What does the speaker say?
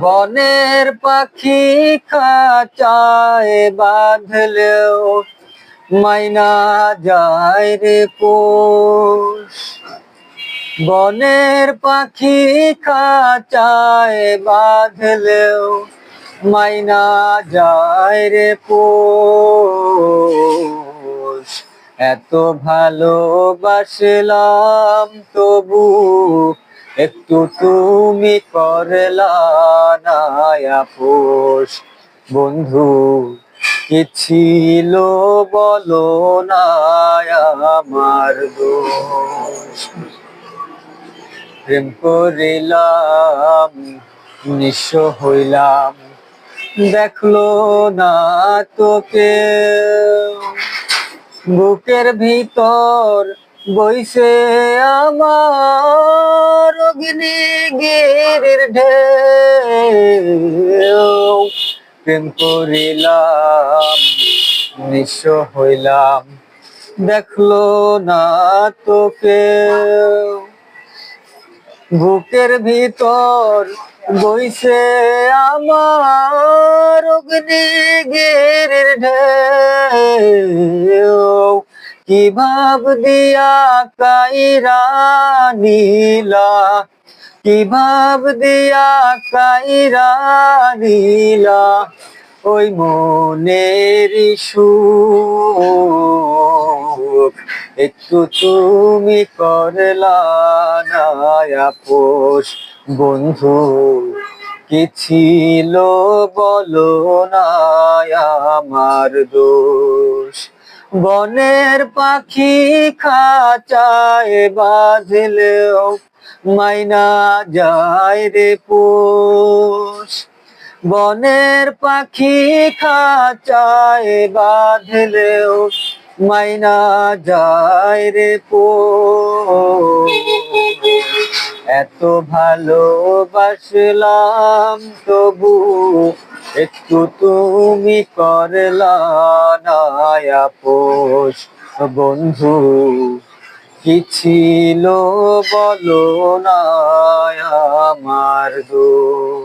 বনের পাখি খাঁচায় বাঁধলেও মাইনা যায় রে পোষ। বনের পাখি খাঁচায় বাঁধলেও মাইনা যায় রে পোষ। এত ভালোবাসলাম তবু একটু তুমি করলা না আপোষ বন্ধু, কি ছিল বলো না আমার দোষ। প্রেম করিলাম, নিঃস্ব হইলাম। দেখল না তোকে। বুকের ভিতর বইছে আমার ঢেউ। প্রেম করিলাম, নিঃস্ব হইলাম। দেখল না তোকে। বুকের ভিতর বইছে আমার অগ্নি গিরির ঢেউ। কি ভাব দিয়া কাইরা নীলা? কি ভাব দিয়া কাইরা নীলা? ওই মনের সুখ একটু তুমি করলা না আপোষ বন্ধু, কি ছিল বলো না আমার দোষ? বনের পাখি খাঁচায় বাঁধলেও মাইনা যায় রে পোষ। বনের পাখি খাঁচায় বাঁধলেও মাইনা যায় রে পোষ। এত ভালোবাসলাম তবু একটু তুমি করলা না আপোষ বন্ধু কি ছিল বলো না আমার দোষ